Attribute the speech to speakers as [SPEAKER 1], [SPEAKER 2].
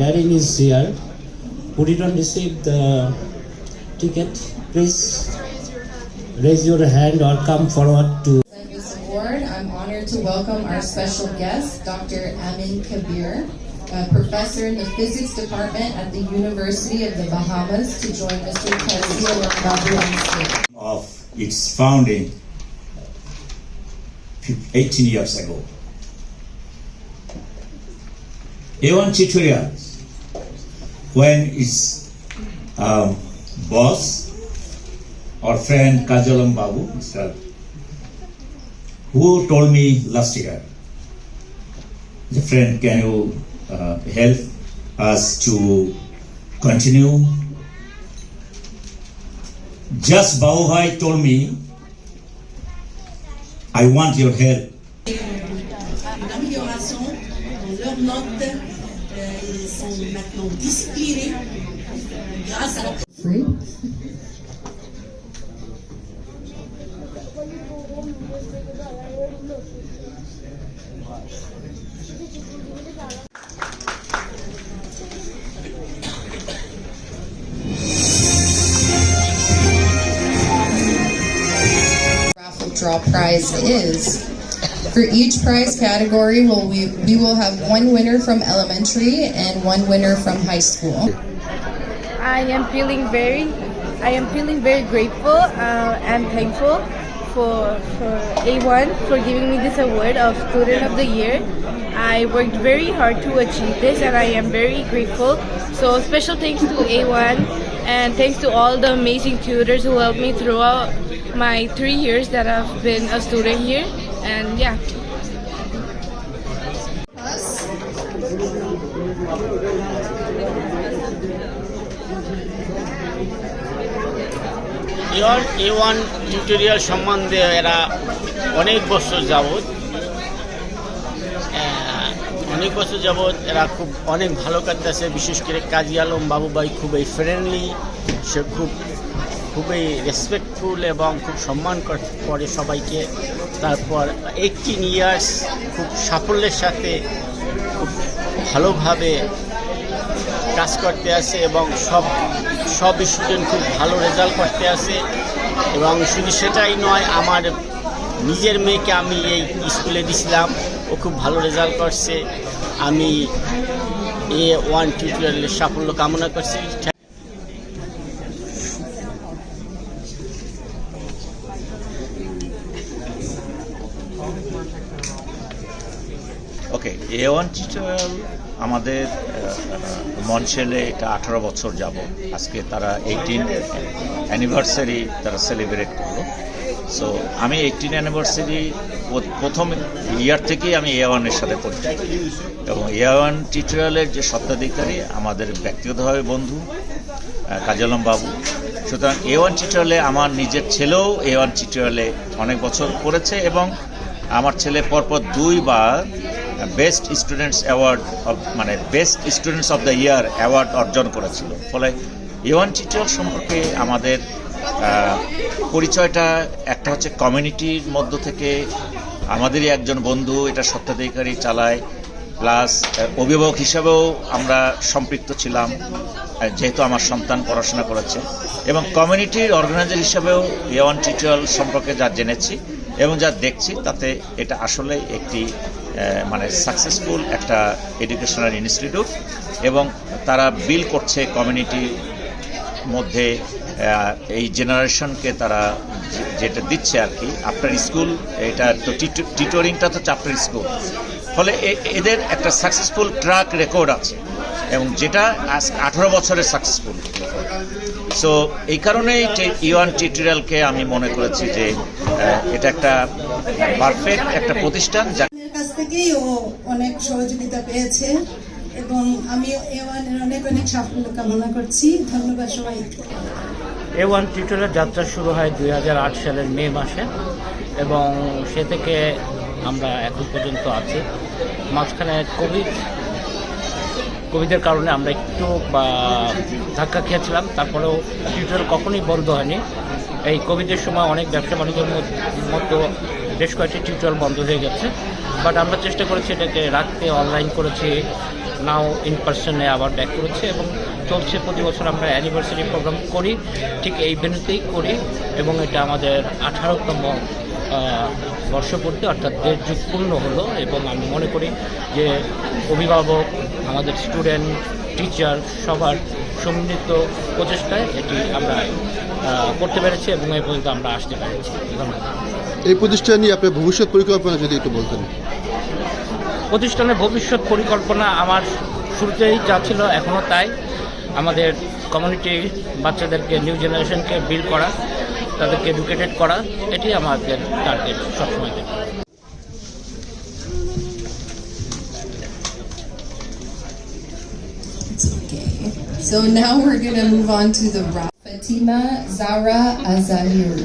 [SPEAKER 1] Darren is here. Who didn't receive the ticket, please raise your hand or come forward to
[SPEAKER 2] present this award, I'm honored to welcome our special guest, Dr. Amin Kabir, a professor in the physics department at the University of the Bahamas, to join Mr. Kazia Babu on stage.
[SPEAKER 3] of its founding 18 years ago. A1 tutorials, when its um, boss or friend Kajalam Babu, Mr. who told me last year, the friend, can you uh, help us to continue just Babu Bhai told me, I want your help.
[SPEAKER 4] Ils sont maintenant disciplinés grâce à la
[SPEAKER 2] Free? Raffle draw prize is. For each prize category, will we, we will have one winner from elementary and one winner from high school.
[SPEAKER 5] I am feeling very, I am feeling very grateful uh, and thankful for for A1 for giving me this award of Student of the Year. I worked very hard to achieve this, and I am very grateful. So special thanks to A1 and thanks to all the amazing tutors who helped me throughout my three years that I've been a student here. And yeah,
[SPEAKER 6] your A one tutorial সম্বন্ধে এরা অনেক বছর যাবৎ অনেক বছর যাবৎ এরা খুব অনেক ভালো কাটতেছে বিশেষ করে কাজী আলম বাবুবাই খুবই ফ্রেন্ডলি সে খুব খুবই রেসপেক্টফুল এবং খুব সম্মান কর- সবাইকে। তারপর এইটিন ইয়ার্স খুব সাফল্যের সাথে খুব ভালোভাবে কাজ করতে আছে এবং সব সব স্টুডেন্ট খুব ভালো রেজাল্ট করতে আছে। এবং শুধু সেটাই নয়, আমার নিজের মেয়েকে আমি এই স্কুলে দিছিলাম। ও খুব ভালো রেজাল্ট করছে। আমি এ ওয়ান টিউটোরিয়ালের সাফল্য কামনা করছি।
[SPEAKER 7] ওকে এ ওয়ান টিউটোরিয়াল আমাদের মনশেলে এটা আঠারো বছর যাব। আজকে তারা এইটিন অ্যানিভার্সারি তারা সেলিব্রেট করল। সো আমি এইটিন অ্যানিভার্সারি প্রথম ইয়ার থেকেই আমি এ ওয়ানের সাথে পরিচিত। এবং এ ওয়ান টিউটোরিয়ালের যে স্বত্বাধিকারী আমাদের ব্যক্তিগতভাবে বন্ধু আহ, কাজী আলম বাবু। সুতরাং এ ওয়ান টিউটোরিয়ালে আমার নিজের ছেলেও এ ওয়ান টিউটোরিয়ালে অনেক বছর করেছে এবং আমার ছেলে পরপর দুইবার বেস্ট স্টুডেন্টস অ্যাওয়ার্ড মানে best students of the year award অর্জন করেছিল। ফলে এ ওয়ান টিউটোরিয়াল সম্পর্কে আমাদের পরিচয়টা একটা হচ্ছে কমিউনিটির মধ্য থেকে আমাদেরই একজন বন্ধু, এটা স্বত্বাধিকারী চালায়। প্লাস অভিভাবক হিসাবেও আমরা সম্পৃক্ত ছিলাম যেহেতু আমার সন্তান পড়াশোনা করেছে। এবং কমিউনিটির অর্গানাইজার হিসাবেও এ ওয়ান টিউটোরিয়াল সম্পর্কে যা জেনেছি এবং যা দেখছি, তাতে এটা আসলে একটি মানে সাকসেসফুল একটা এডুকেশনাল ইনস্টিটিউট এবং তারা বিল করছে কমিউনিটি মধ্যে এই জেনারেশনকে তারা যেটা দিচ্ছে আর কি আফটার স্কুল এটা তো টিটোরিংটা তো আফটার স্কুল ফলে এ- এদের একটা সাকসেসফুল ট্র্যাক রেকর্ড আছে এবং যেটা আজ আঠারো বছরের সাকসেসফুল সো এই কারণেই ইওয়ান টিউটোরিয়ালকে আমি মনে করেছি যে এটা একটা পারফেক্ট একটা প্রতিষ্ঠান যা
[SPEAKER 4] কাছ থেকেই ও অনেক সহযোগিতা পেয়েছে এবং আমি এ ওয়ানের অনেক অনেক সাফল্য কামনা করছি। ধন্যবাদ সবাইকে
[SPEAKER 8] এ ওয়ান টিউটোরিয়াল যাত্রা শুরু হয় দুই হাজার আট সালের মে মাসে এবং সে থেকে আমরা এখন পর্যন্ত আছি। মাঝখানে কোভিড কোভিডের কারণে আমরা একটু, বা, ধাক্কা খেয়েছিলাম। তারপরেও টিউটোরিয়াল কখনোই বন্ধ হয়নি। এই কোভিডের সময় অনেক ব্যবসা বাণিজ্যের মতো বেশ কয়েকটি টিউটোরিয়াল বন্ধ হয়ে গেছে। বাট আমরা চেষ্টা করেছি এটাকে রাখতে অনলাইন করেছি। নাও ইন পার্সনে আবার ব্যাক করেছে এবং চলছে প্রতি বছর আমরা অ্যানিভার্সারি প্রোগ্রাম করি। ঠিক এই ভেন্যুতেই করি এবং এটা আমাদের আঠারোতম বর্ষপূর্তি অর্থাৎ দেড় যুগ পূর্ণ হলো এবং আমি মনে করি যে অভিভাবক আমাদের স্টুডেন্ট টিচার সবার সম্মিলিত প্রচেষ্টায় এটি আমরা করতে পেরেছি এবং এই পর্যন্ত আমরা আসতে পেরেছি। ধন্যবাদ।
[SPEAKER 9] এই প্রতিষ্ঠান নিয়ে আপনার ভবিষ্যৎ পরিকল্পনা যদি একটু বলতেন।
[SPEAKER 8] প্রতিষ্ঠানের ভবিষ্যৎ পরিকল্পনা আমার শুরুতেই যা ছিল এখনও তাই। আমাদের কমিউনিটি বাচ্চাদেরকে নিউ জেনারেশনকে বিল করা। তাদেরকে এডুকেটেড করা এটি আমাদের টার্গেট সবসময় থেকে
[SPEAKER 2] So now we're gonna move on to the Ra- Fatima Zara Azahir.